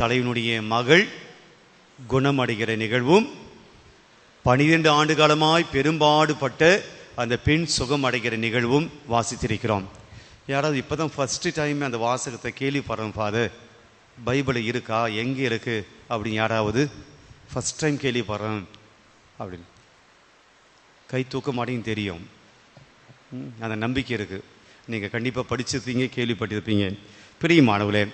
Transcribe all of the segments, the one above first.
தலைவனுடைய மகள் குணமடைகிற நிகழ்வும் பனிரெண்டு ஆண்டு காலமாய் பெரும்பாடுபட்ட அந்த பெண் சுகம் அடைகிற நிகழ்வும் வாசித்திருக்கிறோம். யாராவது இப்போ தான் ஃபஸ்ட்டு டைம் அந்த வாசகத்தை கேள்விப்படுறோம் ஃபாதர் பைபிள் இருக்கா? எங்கே இருக்குது அப்படின்னு யாராவது ஃபஸ்ட் டைம் கேள்விப்படுறோம் அப்படின்னு. கை தூக்க மாட்டேங்க தெரியும். அந்த நம்பிக்கை இருக்குது நீங்கள் கண்டிப்பாக படிச்சிருப்பீங்க கேள்விப்பட்டிருப்பீங்க. பிரியமானவர்களே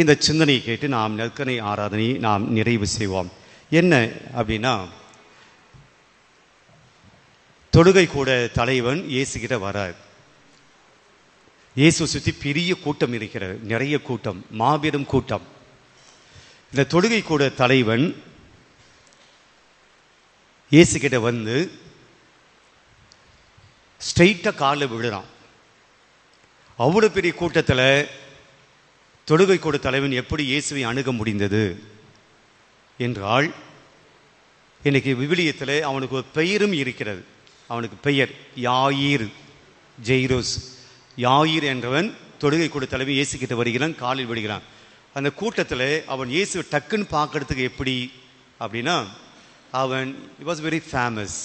இந்த சிந்தனையை கேட்டு நாம் நற்கனை ஆராதனையை நாம் நிறைவு செய்வோம். என்ன அப்படின்னா தொழுகை கூட தலைவன் இயேசுகிட்ட வரார். இயேசு சுற்றி பெரிய கூட்டம் இருக்கிறது நிறைய கூட்டம் மாபெரும் கூட்டம். இந்த தொழுகை கூட தலைவன் இயேசுகிட்ட வந்து ஸ்ட்ரெயிட்டாக காலில் விழுறான். அவ்வளோ பெரிய கூட்டத்தில் தொழுகை கொடு தலைவன் எப்படி இயேசுவை அணுக முடிந்தது? என்றால் இன்னைக்கு விவிலியத்தில் அவனுக்கு ஒரு பெயரும் இருக்கிறது. அவனுக்கு பெயர் யாயிர் ஜெய்ரோஸ். யாயிர் என்றவன் தொழுகை கொடு தலைவன் இயேசுக்கிட்ட வருகிறான் காலில் விடுகிறான் அந்த கூட்டத்தில் அவன் இயேசு டக்குன்னு பார்க்கறதுக்கு எப்படி? அப்படின்னா அவன் வாஸ் வெரி ஃபேமஸ்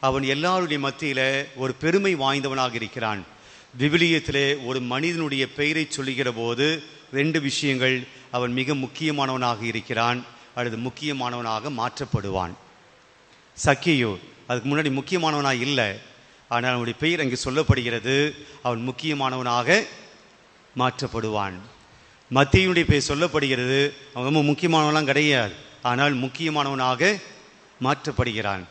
அவன் எல்லாருடைய மத்தியில் ஒரு பெருமை வாய்ந்தவனாக இருக்கிறான். விவிலியத்திலே ஒரு மனிதனுடைய பெயரை சொல்லுகிற போது ரெண்டு விஷயங்கள் அவன் மிக முக்கியமானவனாக இருக்கிறான் அல்லது முக்கியமானவனாக மாற்றப்படுவான். சக்கியோ அதுக்கு முன்னாடி முக்கியமானவனாக இல்லை ஆனால் அவனுடைய பெயர் அங்கே சொல்லப்படுகிறது அவன் முக்கியமானவனாக மாற்றப்படுவான். மத்தியுடைய பெயர் சொல்லப்படுகிறது அவன் ரொம்ப முக்கியமானவனாம் கிடையாது ஆனால் முக்கியமானவனாக மாற்றப்படுகிறான்.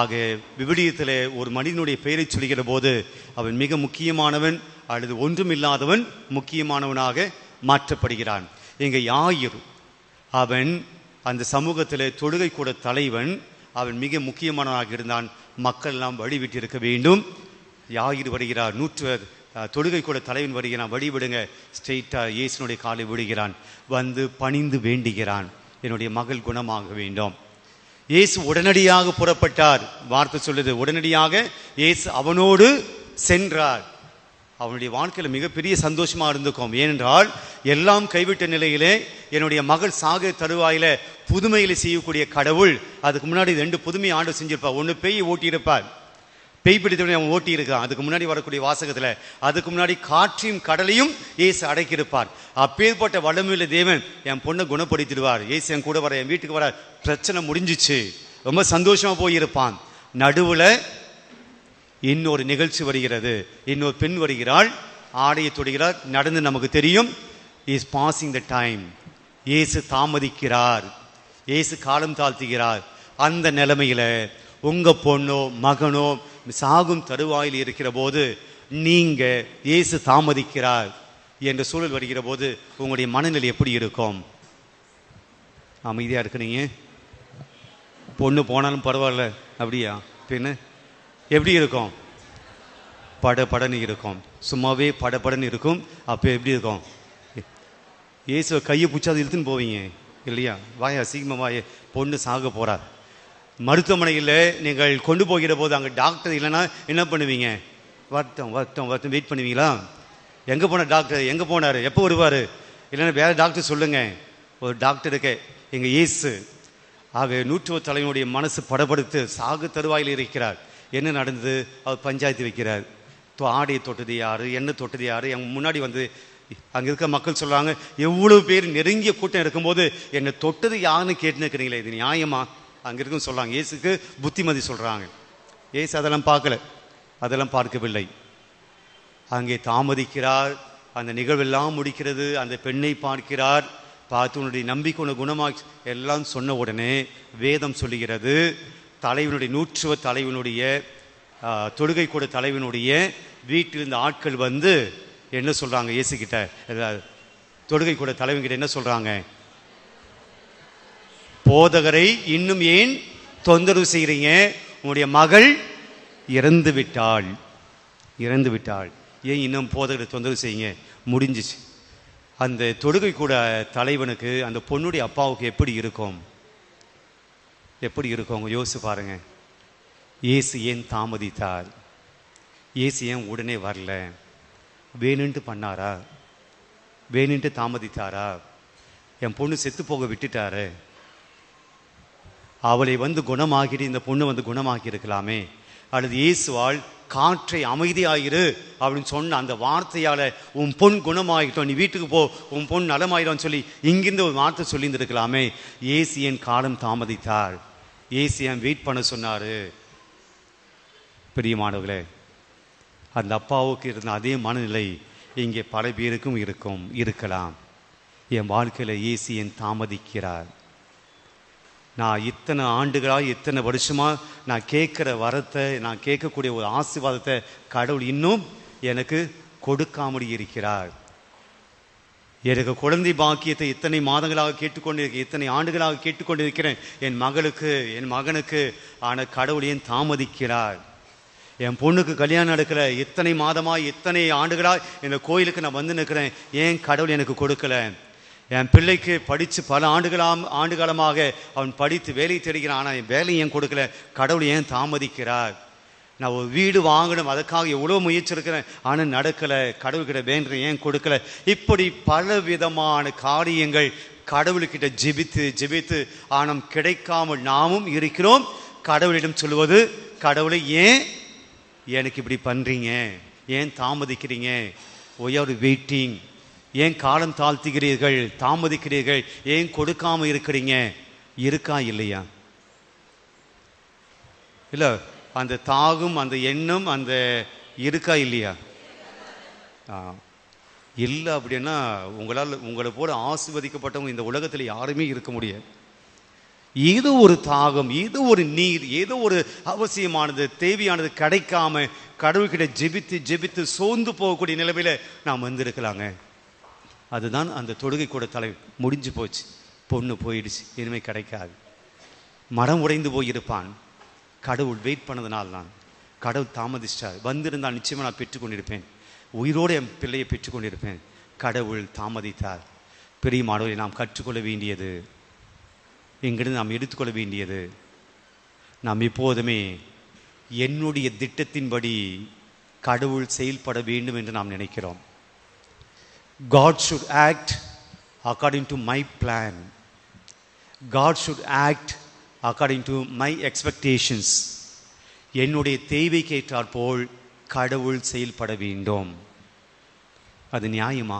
ஆக விவிலியத்தில் ஒரு மனிதனுடைய பெயரை சொல்கிற போது அவன் மிக முக்கியமானவன் அல்லது ஒன்றுமில்லாதவன் முக்கியமானவனாக மாற்றப்படுகிறான். இங்கே யாயிர் அவன் அந்த சமூகத்தில் தொழுகை கூட தலைவன் அவன் மிக முக்கியமானவனாக இருந்தான். மக்கள் எல்லாம் வழிவிட்டு இருக்க வேண்டும். யாயிர் வருகிறார் நூற்று தொழுகை கூட தலைவன் வருகிறான். வழி ஸ்ட்ரெயிட்டாக இயேசுனுடைய காலை விடுகிறான். வந்து பணிந்து வேண்டுகிறான். என்னுடைய மகள் குணமாக வேண்டும். இயேசு உடனடியாக புறப்பட்டார். வார்த்தை சொல்லுது உடனடியாக இயேசு அவனோடு சென்றார். அவனுடைய வாழ்க்கையில் மிகப்பெரிய சந்தோஷமாக இருந்துக்கும். ஏனென்றால் எல்லாம் கைவிட்ட நிலையிலே என்னுடைய மகள் சாக தருவாயில் புதுமையில் செய்யக்கூடிய கடவுள் அதுக்கு முன்னாடி ரெண்டு புதுமை ஆண்டு செஞ்சிருப்பார் ஒன்று பேய் ஓட்டியிருப்பார் பேய் பிடித்தவனை அவன் ஓட்டியிருக்கான். அதுக்கு முன்னாடி வரக்கூடிய வாசகத்தில் அதுக்கு முன்னாடி காற்றையும் கடலையும் ஏசு அடக்கியிருப்பார். அப்பேற்பட்ட வல்லமையில தேவன் என் பொண்ணை குணப்படுத்திடுவார். ஏசு என் கூட வர என் வீட்டுக்கு வர பிரச்சனை முடிஞ்சிச்சு. ரொம்ப சந்தோஷமாக போயிருப்பான். நடுவில் இன்னொரு நிகழ்ச்சி வருகிறது. இன்னொரு பெண் வருகிறாள். ஆடையை தொடுகிறார் நடந்து நமக்கு தெரியும். இஸ் பாசிங் த டைம் இயேசு தாமதிக்கிறார். இயேசு காலம் தாழ்த்துகிறார். அந்த நிலைமையில் உங்கள் பொண்ணோ மகனோ சாகும் தருவாயில் இருக்கிற போது நீங்கள் இயேசு தாமதிக்கிறார் என்ற சூழல் வருகிற போது உங்களுடைய மனநிலை எப்படி இருக்கும்? அமைதியா இருக்கிறீங்க பொண்ணு போனாலும் பரவாயில்ல. அப்படியா? பின்ன எப்படி இருக்கும்? படபடன்னு இருக்கும். சும்மாவே படபடன்னு இருக்கும். அப்போ எப்படி இருக்கும்? இயேசுவை கையை பிடிச்சாது இழுத்துன்னு போவீங்க. இல்லையா? வாயா சீக்கிரமா வாய. பொண்ணு சாக போகிறார் மருத்துவமனையில் நீங்கள் கொண்டு போகிற போது அங்கே டாக்டர் இல்லைன்னா என்ன பண்ணுவீங்க? வருத்தம் வருத்தம் வருத்தம். வெயிட் பண்ணுவீங்களா? எங்கே போன டாக்டர்? எங்கே போனார்? எப்போ வருவார்? இல்லைன்னா வேறு டாக்டர் சொல்லுங்கள் ஒரு டாக்டருக்கு எங்கள் இயேசு. ஆக நூற்றுவ தலைவனுடைய மனசு படப்படுத்து சாகு தருவாயில் இருக்கிறார் என்ன நடந்தது? அவர் பஞ்சாயத்து வைக்கிறார். தொ- ஆடையை தொட்டது யாரு? என்ன தொட்டது யாரு? என் முன்னாடி வந்து அங்கே இருக்க மக்கள் சொல்கிறாங்க எவ்வளோ பேர் நெருங்கிய கூட்டம் இருக்கும்போது என்னை தொட்டது யாருன்னு கேட்டுன்னு இருக்கிறீங்களே இது நியாயமா? அங்கே இருக்கும் சொல்கிறாங்க இயேசுக்கு புத்திமதி சொல்கிறாங்க ஏசு அதெல்லாம் பார்க்கல. அதெல்லாம் பார்க்கவில்லை. அங்கே தாமதிக்கிறார். அந்த நிகழ்வெல்லாம் முடிக்கிறது. அந்த பெண்ணை பார்க்கிறார். பார்த்து உன்னுடைய நம்பிக்கை உன்னை குணமாக்கி எல்லாம் சொன்ன உடனே வேதம் சொல்லுகிறது. தலைவனுடைய நூற்றுவ தலைவனுடைய தொழுகை கூட தலைவனுடைய வீட்டில் இருந்த ஆட்கள் வந்து என்ன சொல்கிறாங்க இயேசுக்கிட்ட தொழுகை கூட தலைவன் கிட்ட என்ன சொல்கிறாங்க போதகரை இன்னும் ஏன் தொந்தரவு செய்கிறீங்க உங்களுடைய மகள் இறந்து விட்டாள். இறந்து விட்டாள். ஏன் இன்னும் போதகரை தொந்தரவு செய்யுங்க முடிஞ்சிச்சு. அந்த தொழுகை கூட தலைவனுக்கு அந்த பொண்ணுடைய அப்பாவுக்கு எப்படி இருக்கும்? எப்படி இருக்கும்? அவங்க யோசிச்சு பாருங்க. ஏசு ஏன் தாமதித்தார்? ஏசு ஏன் உடனே வரல? வேணுன்ட்டு பண்ணாரா? வேணுன்ட்டு தாமதித்தாரா? என் பொண்ணு செத்து போக விட்டுட்டாரு. அவளை வந்து குணமாகிட்டு இந்த பொண்ணு வந்து குணமாக்கி இருக்கலாமே அல்லது இயேசுவால் காற்றை அமைதியாயிரு அப்படின்னு சொன்ன அந்த வார்த்தையால் உன் பொன் குணமாகிட்டோம் நீ வீட்டுக்கு போ உன் பொன் நலமாயிடும் சொல்லி இங்கிருந்து ஒரு வார்த்தை சொல்லியிருந்துருக்கலாமே. ஏசி என் காலம் தாமதித்தார். ஏசி என் வெயிட் பண்ண சொன்னார். பிரியமானவர்களே அந்த அப்பாவுக்கு இருந்த அதே மனநிலை இங்கே பல பேருக்கும் இருக்கும் இருக்கலாம். என் வாழ்க்கையில் ஏசி என் தாமதிக்கிறார். நான் இத்தனை ஆண்டுகளாக இத்தனை வருஷமாக நான் கேட்குற வரத்தை நான் கேட்கக்கூடிய ஒரு ஆசீர்வாதத்தை கடவுள் இன்னும் எனக்கு கொடுக்காமல் இருக்கிறார். எனக்கு குழந்தை பாக்கியத்தை இத்தனை மாதங்களாக கேட்டுக்கொண்டிருக்க இத்தனை ஆண்டுகளாக கேட்டுக்கொண்டிருக்கிறேன். என் மகளுக்கு என் மகனுக்கு ஆன கடவுள் ஏன் தாமதிக்கிறார்? என் பொண்ணுக்கு கல்யாணம் நடக்கல இத்தனை மாதமாக இத்தனை ஆண்டுகளாக இந்த கோயிலுக்கு நான் வந்து நிற்கிறேன். ஏன் கடவுள் எனக்கு கொடுக்கல? என் பிள்ளைக்கு படித்து பல ஆண்டுகளாம் ஆண்டுகாலமாக அவன் படித்து வேலை தேடுகிறான் ஆனால் என் வேலை ஏன் கொடுக்கல? கடவுள் ஏன் தாமதிக்கிறார்? நான் ஒரு வீடு வாங்கணும் அதுக்காக எவ்வளோ முயற்சி இருக்கிறேன் ஆனால் நடக்கலை. கடவுள்கிட்ட வேண்டு ஏன் கொடுக்கல? இப்படி பல விதமான காரியங்கள் கடவுள்கிட்ட ஜெபித்து ஜெபித்து ஆனால் கிடைக்காமல் நாமும் இருக்கிறோம். கடவுளிடம் சொல்வது கடவுளை ஏன் எனக்கு இப்படி பண்ணுறீங்க ஏன் தாமதிக்கிறீங்க? ஒய் ஆர் வெயிட்டிங் ஏன் காலம் தாழ்த்துகிறீர்கள் தாமதிக்கிறீர்கள் ஏன் கொடுக்காம இருக்கிறீங்க? இருக்கா இல்லையா? இல்லை அந்த தாகும் அந்த எண்ணம் அந்த இருக்கா இல்லையா? ஆ இல்லை அப்படின்னா உங்களால் உங்களை போல ஆசிர்வதிக்கப்பட்டவங்க இந்த உலகத்தில் யாருமே இருக்க முடியாது. ஏதோ ஒரு தாகம் ஏதோ ஒரு நீர் ஏதோ ஒரு அவசியமானது தேவையானது கிடைக்காம கடவுள்கிட்ட ஜெபித்து ஜெபித்து சோர்ந்து போகக்கூடிய நிலைமையில் நாம் வந்திருக்கலாங்க. அதுதான் அந்த தொடுகை கூட தலை முடிஞ்சு போச்சு. பொண்ணு போயிடுச்சு. இனிமே கிடைக்காது. மரம் உடைந்து போயிருப்பான். கடவுள் வெயிட் பண்ணதுனால தான். கடவுள் தாமதிச்சிட்டார். வந்திருந்தால் நிச்சயமாக நான் பெற்றுக்கொண்டிருப்பேன். உயிரோடு என் பிள்ளையை பெற்றுக்கொண்டிருப்பேன். கடவுள் தாமதித்தார். பெரிய மாணவரை நாம் கற்றுக்கொள்ள வேண்டியது. எங்கிருந்து நாம் எடுத்துக்கொள்ள வேண்டியது? நாம் எப்போதுமே என்னுடைய திட்டத்தின்படி கடவுள் செயல்பட வேண்டும் என்று நாம் நினைக்கிறோம். God should act according to my plan. God should act according to my expectations. என்னுடைய தேவைக்கேற்றாற் போல் கடவுள் செயல்பட வேண்டும் அது நியாயமா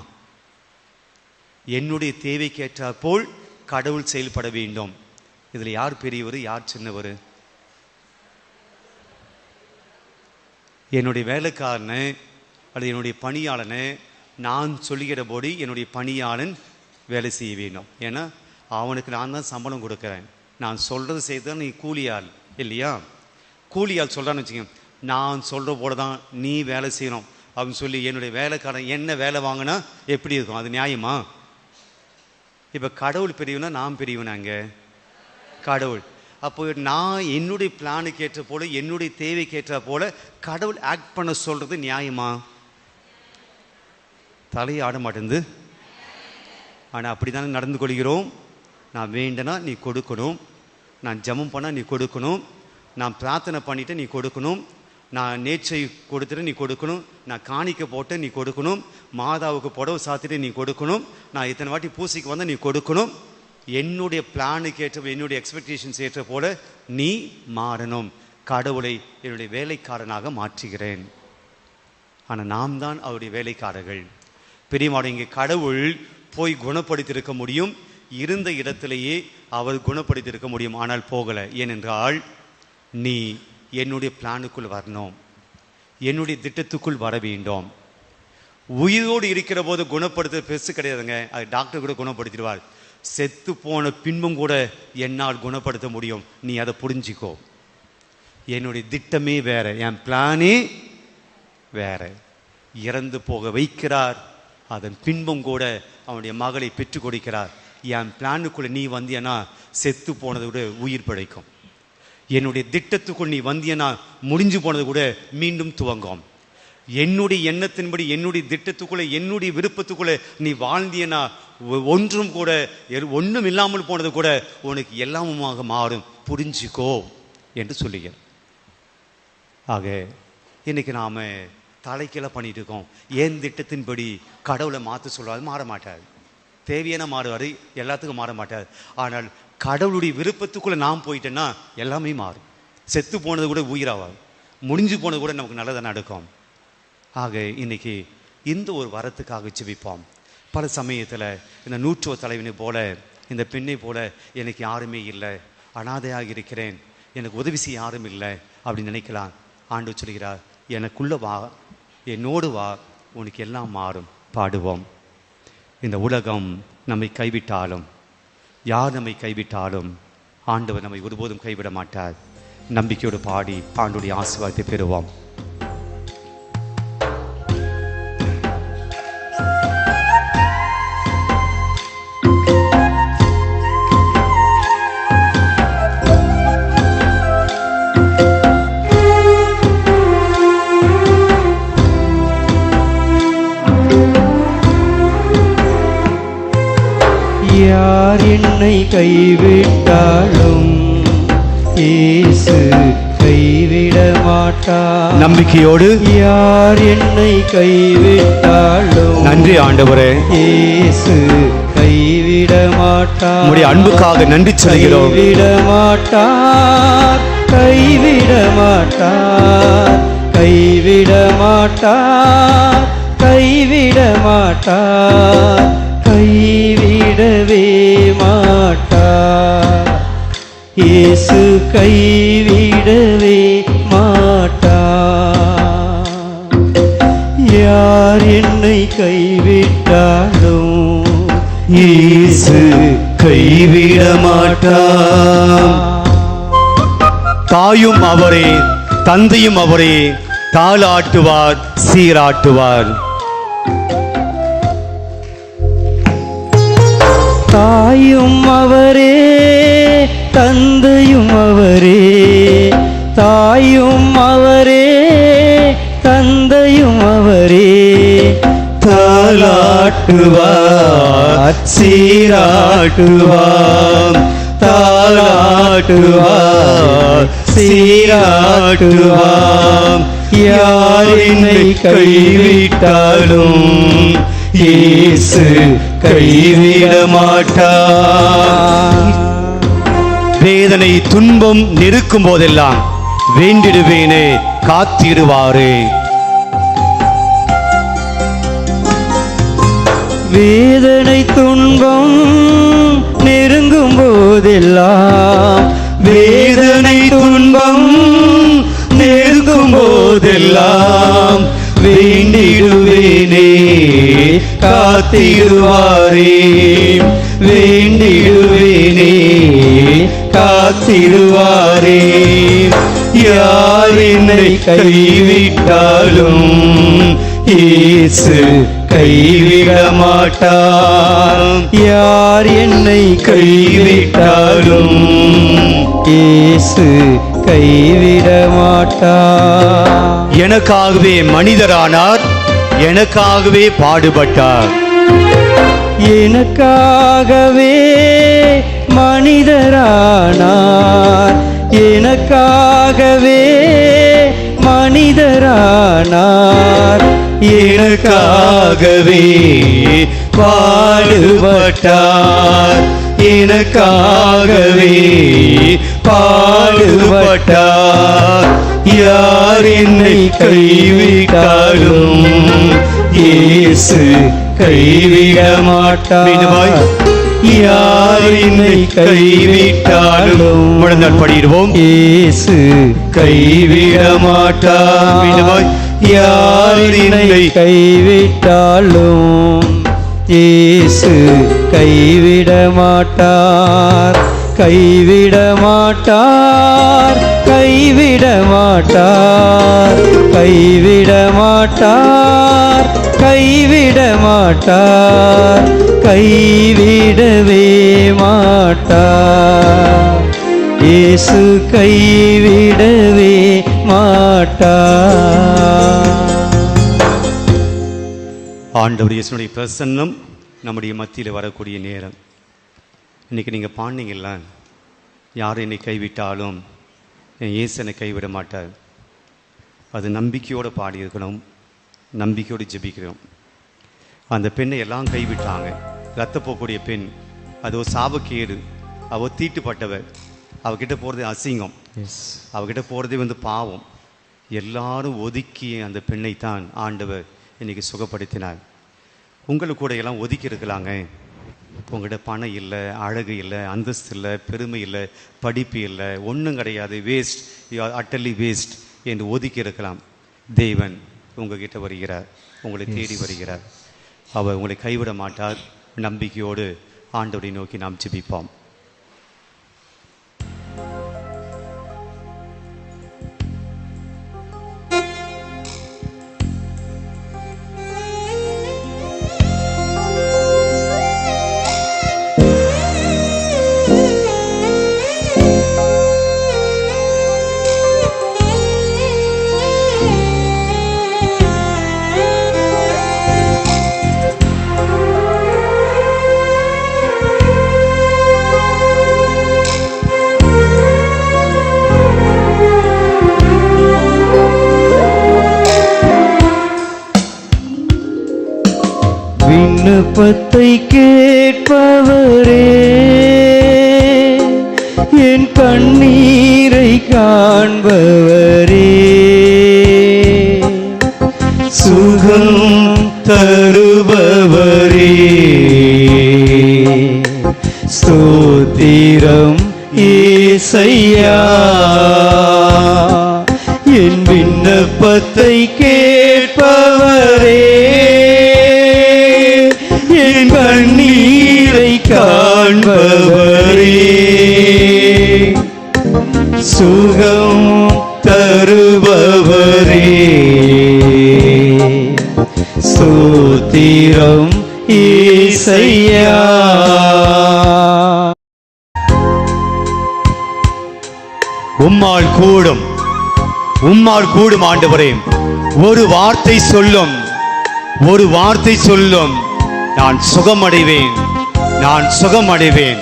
என்னுடைய தேவைக்கேற்றாற் போல் கடவுள் செயல்பட வேண்டும் இதில் யார் பெரியவர் யார் சின்னவர் என்னுடைய வேலைக்காரனு அல்லது என்னுடைய பணியாளனை நான் சொல்லுகிறபடி என்னுடைய பணியாளன் வேலை செய்ய வேண்டும். ஏன்னா அவனுக்கு நான் தான் சம்பளம் கொடுக்குறேன். நான் சொல்கிறது செய்தால் நீ கூலியாள் இல்லையா? கூலியாள் சொல்கிறான்னு வச்சுக்கோங்க. நான் சொல்கிற போல தான் நீ வேலை செய்யணும் அப்படின்னு சொல்லி என்னுடைய வேலைக்காரன் என்ன வேலை வாங்கினா எப்படி இருக்கும்? அது நியாயமா? இப்போ கடவுள் பெரியவனா நான் பெரியவனாங்க கடவுள். அப்போ நான் என்னுடைய பிளானுக்கு ஏற்ற போல என்னுடைய தேவைக்கு ஏற்ற போல கடவுள் ஆக்ட் பண்ண சொல்கிறது நியாயமா? தலையை ஆட மாட்டேங்குது. ஆனால் அப்படி தானே நடந்து கொள்கிறோம். நான் வேண்டனா நீ கொடுக்கணும். நான் ஜமம் பண்ணால் நீ கொடுக்கணும். நான் பிரார்த்தனை பண்ணிட்டு நீ கொடுக்கணும். நான் நேற்றை கொடுத்துட்டு நீ கொடுக்கணும். நான் காணிக்க போட்டு நீ கொடுக்கணும். மாதாவுக்கு புடவை சாத்திட்டு நீ கொடுக்கணும். நான் இத்தனை வாட்டி பூசைக்கு வந்தால் நீ கொடுக்கணும். என்னுடைய பிளானுக்கு ஏற்ற என்னுடைய எக்ஸ்பெக்டேஷன்ஸ் ஏற்ற போல நீ மாறணும். கடவுளை என்னுடைய வேலைக்காரனாக மாற்றுகிறேன். ஆனால் நாம் தான் அவருடைய வேலைக்காரர்கள். பெரியமாடு இங்கே கடவுள் போய் குணப்படுத்தியிருக்க முடியும். இருந்த இடத்திலேயே அவர் குணப்படுத்தியிருக்க முடியும். ஆனால் போகலை. ஏனென்றால் நீ என்னுடைய பிளானுக்குள் வரணும். என்னுடைய திட்டத்துக்குள் வர வேண்டும். உயிரோடு இருக்கிற போது குணப்படுத்த பெருசு கிடையாதுங்க. அது டாக்டர் கூட குணப்படுத்திடுவார். செத்து போன பின்பும் கூட என்னால் குணப்படுத்த முடியும். நீ அதை புரிஞ்சிக்கோ. என்னுடைய திட்டமே வேற. என் பிளானே வேற. இறந்து போக வைக்கிறார். அதன் பின்பும் கூட அவனுடைய மகளை பெற்றுக் கொடுக்கிறார். என் பிளானுக்குள்ளே நீ வந்தியனா செத்து போனதை விட உயிர் பிழைக்கும். என்னுடைய திட்டத்துக்குள் நீ வந்தியனா முடிஞ்சு போனது கூட மீண்டும் துவங்கும். என்னுடைய எண்ணத்தின்படி என்னுடைய திட்டத்துக்குள்ளே என்னுடைய விருப்பத்துக்குள்ளே நீ வாழ்ந்தியனா ஒன்றும் கூட ஒன்றும் இல்லாமல் போனது கூட உனக்கு எல்லாமுமாக மாறும். புரிஞ்சுக்கோ என்று சொல்லுகிறேன் ஆக இன்னைக்கு நாம் தலைக்கீழ பண்ணிட்டு இருக்கோம் ஏன் திட்டத்தின்படி கடவுளை மாற்ற சொல்றாரு? மாற மாட்டார். தேவையான மாறுவார் எல்லாத்துக்கும் மாற மாட்டார். ஆனால் கடவுளுடைய விருப்பத்துக்குள்ளே நாம் போயிட்டேன்னா எல்லாமே மாறும். செத்து போனது கூட உயிராகும் முடிஞ்சு போனது கூட நமக்கு நல்லதாக நடக்கும். ஆக இன்னைக்கு இந்த ஒரு வரத்துக்காக ஜெபிப்போம். பல சமயத்தில் இந்த நூற்றுவ தலைவனை போல இந்த பெண்ணை போல எனக்கு யாருமே இல்லை. அனாதையாக இருக்கிறேன். எனக்கு உதவி செய்ய யாரும் இல்லை அப்படின்னு நினைக்கலாம். ஆண்டு சொல்கிறார் எனக்குள்ள வா என்னோடு வா உனக்கு எல்லாம் மாறும். பாடுவோம். இந்த உலகம் நம்மை கைவிட்டாலும் யார் நம்மை கைவிட்டாலும் ஆண்டவர் நம்மை ஒருபோதும் கைவிட மாட்டார். நம்பிக்கையோடு பாடி ஆண்டுடைய ஆசீர்வாதத்தை பெறுவோம். யார் என்னை கைவிட்டாலும் இயேசு கைவிட மாட்டார் நம்பிக்கையோடு யார் என்னை கைவிட்டாலும் நன்றி ஆண்டவரே. இயேசு கைவிட மாட்டார் உம்முடைய அன்புக்காக நன்றி சொல்கிறோம். கைவிட மாட்டார் கைவிட மாட்டார் கைவிட மாட்டார் கைவிட மாட்டார் கைவிடவே மாட்டார் இயேசு கைவிடவே மாட்டா. யார் என்னை கைவிட்டாலும் இயேசு கைவிட மாட்டா. தாயும் அவரே தந்தையும் அவரே தாளாட்டுவார் சீராட்டுவார். தாயும் அவரே தந்தையும் அவரே. தாயும் அவரே தந்தையும் அவரே. தாளாட்டுவார் சீராட்டுவார். தாளாட்டுவார் சீராட்டுவார். யாரினை கைவிட்டாலும் இயேசு கைவிட மாட்டார் வேதனை துன்பம் நெருக்கும் போதெல்லாம் வேண்டிடுவேனே காத்திடுவாரே. வேதனை துன்பம் நெருங்கும் போதெல்லாம் வேதனை துன்பம் நெருங்கும் போதெல்லாம் வேண்டிடுவேனே காத்திடுவாரே. வேண்டிடுவேனே காத்திடுவாரே. யார் என்னை கைவிட்டாலும் இயேசு கைவிட மாட்டார் யார் என்னை கைவிட்டாலும் இயேசு கைவிட மாட்டார் எனக்காகவே மனிதரானார் எனக்காகவே பாடுபட்டார். எனக்காகவே மனிதரானார் எனக்காகவே மனிதரானார். எனக்காகவே பாடுபட்டார் எனக்காகவே பாடுபட்டார். யார் என்னை கைவிட்டாலும் இயேசு கைவிட மாட்டார் யார் என்னை கைவிட்டாலும் முழந்தால் படிடுவோம். இயேசு கைவிட மாட்டார் யார் என்னை கைவிட்டாலும் இயேசு கைவிட மாட்டார் கைவிட மாட்டார் கைவிட மாட்டார் கைவிட மாட்டார் கைவிட மாட்டார் கைவிடவே மாட்டார் இயேசு கைவிடவே மாட்டார் ஆண்டவர் இயேசுனுடைய பிரசன்னம் நம்முடைய மத்தியில் வரக்கூடிய நேரம். இன்னைக்கு நீங்கள் பாண்டிங்கல்ல யார் என்னை கைவிட்டாலும் என் இயேசு என்னை கைவிட மாட்டார். அது நம்பிக்கையோடு பாடியிருக்கணும் நம்பிக்கையோடு ஜெபிக்கிறோம். அந்த பெண்ணை எல்லாம் கைவிட்டாங்க. ரத்தப்போக்கூடிய பெண் அதோ சாபக்கேடு அவ தீட்டுப்பட்டவர் அவகிட்ட போகிறது அசிங்கம். எஸ் அவகிட்ட போகிறதே வந்து பாவம். எல்லாரும் ஒதுக்கிய அந்த பெண்ணை தான் ஆண்டவர் இன்னைக்கு சுகப்படுத்தினார். உங்களுக்கு கூட எல்லாம் ஒதுக்கி இருக்கலாங்க. உங்கள்கிட்ட பணம் இல்லை அழகு இல்லை அந்தஸ்து இல்லை பெருமை இல்லை படிப்பு இல்லை ஒன்றும் கிடையாது. Waste you are utterly waste என்று ஒதுக்கி இருக்கலாம். தேவன் உங்ககிட்ட வருகிறார். உங்களை தேடி வருகிறார். அவர் உங்களை கைவிட மாட்டார். நம்பிக்கையோடு ஆண்டவரை நோக்கி நாம் ஜெபிப்போம். விண்ணப்பத்தை கேட்பவரே என் கண்ணீரை காண்பவரே. சுகம் தருபவரே. ஸ்தோத்திரம் ஏசையா. என் விண்ணப்பத்தை கேட்பவரே. ஈசையா உம்மால் கூடும். உம்மால் கூடும் ஆண்டவரே. ஒரு வார்த்தை சொல்லும். ஒரு வார்த்தை சொல்லும். நான் சுகம் அடைவேன் நான் சுகம் அடைவேன்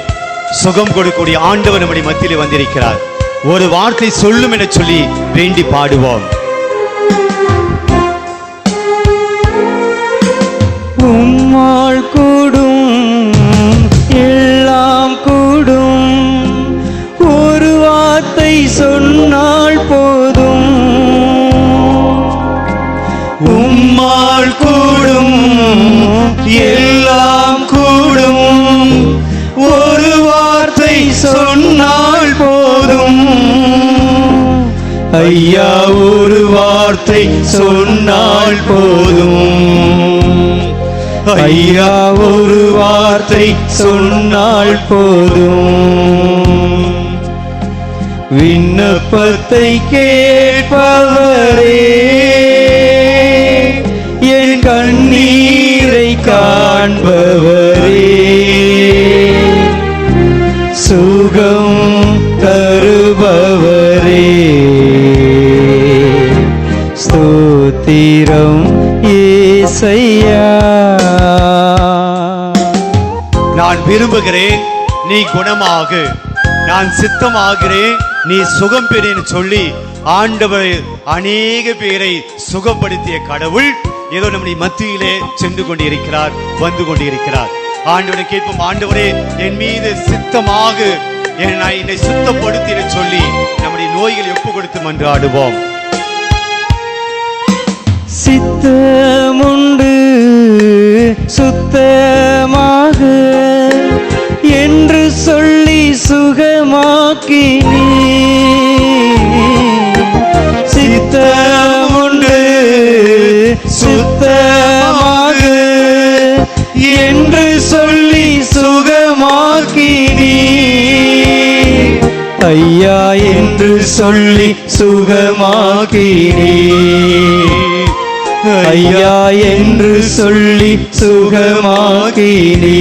சுகம் கொடுக்கக்கூடிய ஆண்டவர் நம்முடைய மத்தியிலே வந்திருக்கிறார். ஒரு வார்த்தை சொல்லும் என சொல்லி வேண்டி பாடுவோம். உம்மாள் கூடும் எல்லாம் கூடும். ஒரு வார்த்தை சொன்னால் போதும். உம்மாள் கூடும். எல்லாம் கூடும். ஒரு வார்த்தை சொன்னால் போதும். ஐயா ஒரு வார்த்தை சொன்னால் போதும். ஐயா ஒரு வார்த்தை சொன்னால் போதும். விண்ணப்பத்தை கேட்பவரே என் கண்ணீரை காண்பவரே. சுகம் தருபவரே. ஸ்தோத்திரம் ஏசையா. நான் விரும்புகிறேன் நீ குணமாகு. நான் சித்தமாகிறேன் நீ சுகம் பெறேன்னு சொல்லி ஆண்டவர் அநேக பேரை சுகப்படுத்திய கடவுள் ஏதோ நம்முடைய மத்தியிலே சென்று கொண்டிருக்கிறார் வந்து கொண்டிருக்கிறார். ஆண்டவரை கேட்போம் ஆண்டவரே என் மீது சித்தமாக. நான் என்னை சுத்தப்படுத்தின சொல்லி நம்முடைய நோய்களை ஒப்பு கொடுத்து மன்றாடுவோம் சித்தமுண்டு சுத்தமாக. என்று சொல்லி சுகமாக்கினீ சித்தமுண்டு சுத்தமாக. என்று சொல்லி சுகமாக்கினீ ஐயா என்று சொல்லி சுகமாக்கினீ ஐயா என்று சொல்லி சுகமாக்கினீ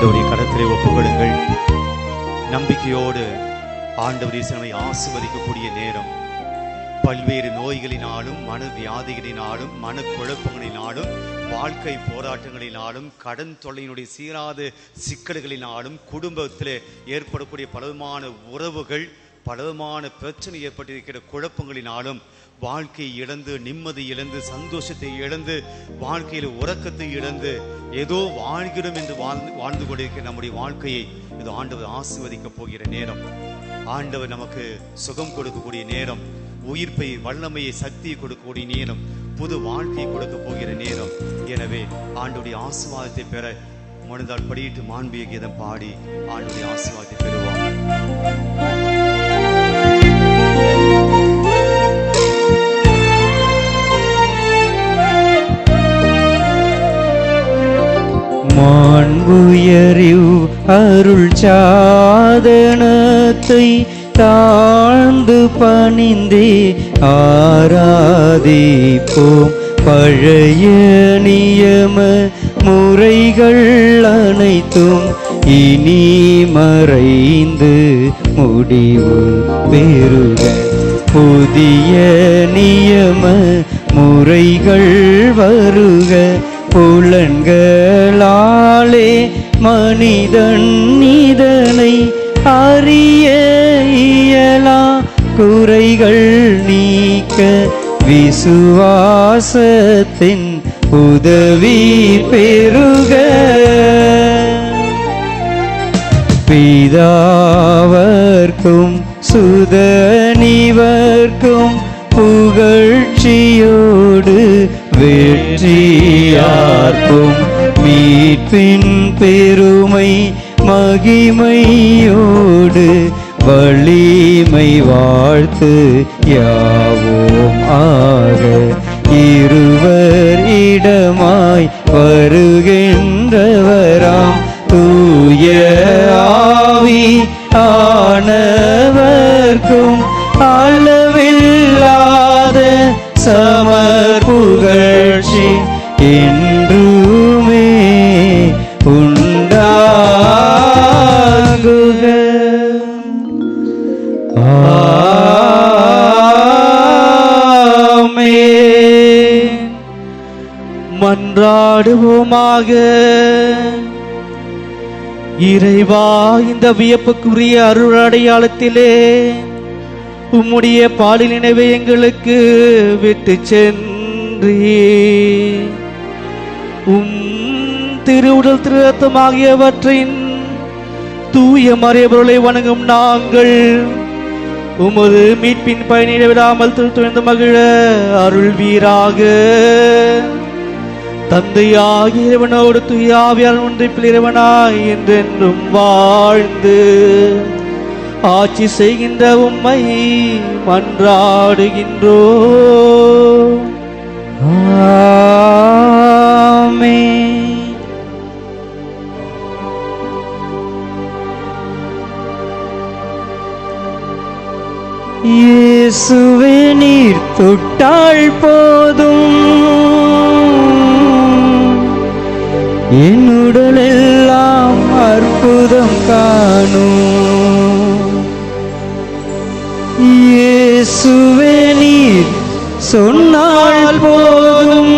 ஆண்டவரை கடத்திலே ஒப்புக்கொடுங்கள் நம்பிக்கையோடு ஆண்டவர் இயேசுவை ஆசிர்வதிக்கக்கூடிய நேரம். பல்வேறு நோய்களினாலும் மன வியாதிகளினாலும் மனக்குழப்பங்களினாலும் வாழ்க்கை போராட்டங்களினாலும் கடன் தொல்லையினுடைய சீராத சிக்கல்களினாலும் குடும்பத்தில் ஏற்படக்கூடிய பலவிதமான உறவுகள் பலவிதமான பிரச்சனை ஏற்பட்டிருக்கிற குழப்பங்களினாலும் வாழ்க்கையை இழந்து நிம்மதி இழந்து சந்தோஷத்தை இழந்து வாழ்க்கையில் உறக்கத்தை இழந்து ஏதோ வாழ்கிறோம் என்று வாழ்ந்து வாழ்ந்து கொண்டிருக்கிற நம்முடைய வாழ்க்கையை இது ஆண்டவர் ஆசிர்வதிக்கப் போகிற நேரம். ஆண்டவர் நமக்கு சுகம் கொடுக்கக்கூடிய நேரம் உயிர்ப்பை வல்லமையை சக்தியை கொடுக்கக்கூடிய நேரம் புது வாழ்க்கையை கொடுக்க போகிற நேரம். எனவே ஆண்டுடைய ஆசீர்வாதத்தை பெற மனதால் படியிட்டு மாண்பிய கீதம் பாடி ஆண்டுடைய ஆசீர்வாதத்தை பெறுவார் அருள் சாதனத்தை தாழ்ந்து பணிந்தே ஆராதிப்போம். பழைய நியம முறைகள் அனைத்தும் இனி மறைந்து முடிவு பெறுக. புதிய நியம முறைகள் வருக. புலன்களாலே மனிதன் இதனை அறிய இயலா குறைகள் நீக்க விசுவாசத்தின் உதவி பெருக பிதாவர்க்கும் சுதனிவர்க்கும் புகழ்ச்சியோடு வெற்றியார்க்கும் மீட்பின் பெருமை மகிமையோடு வலிமை வாழ்த்து யாவோம் ஆக இருவர் இடமாய் வருகின்றவராம். தூய ஆவி ஆனவர்க்கும் அளவு மன்றாடுவோமாக இறைவா இந்த வியப்புக்குரிய அருள் அடையாளத்திலே உம்முடைய பாடல் நினைவை எங்களுக்கு விட்டு சென்றே உம் திருவுடல் திருத்தம் ஆகியவற்றின் தூய மறைபொருளை வணங்கும் நாங்கள் உமது மீட்பின் பயனிட விடாமல் திருத்துழைந்து மகிழ அருள் வீராக தந்தையாகிய இறைவனோடு துயாவியால் ஒன்றிப்பில் இறைவனாய் என்றென்றும் வாழ்ந்து ஆட்சி செய்கின்ற உம்மை மன்றாடுகின்றோ. ஆமென். இயேசுவே நீர் தொட்டால் போதும். என்னுடலெல்லாம் அற்புதம் காணும். இயேசுவே நீர் சொன்னால் போதும்.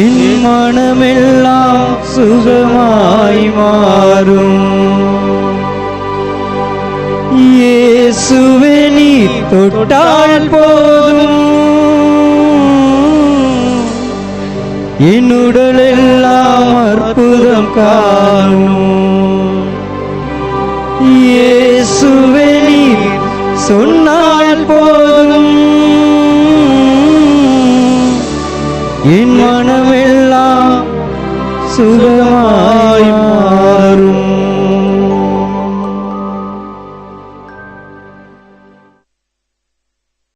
என் மனமெல்லாம் சுகமாய் மாறும். இயேசுவே நீர் தொட்டால் போதும். என்னுடலெல்லாம் அற்புதம் காணும். இயேசுவே நீ சொன்னால் போதும்.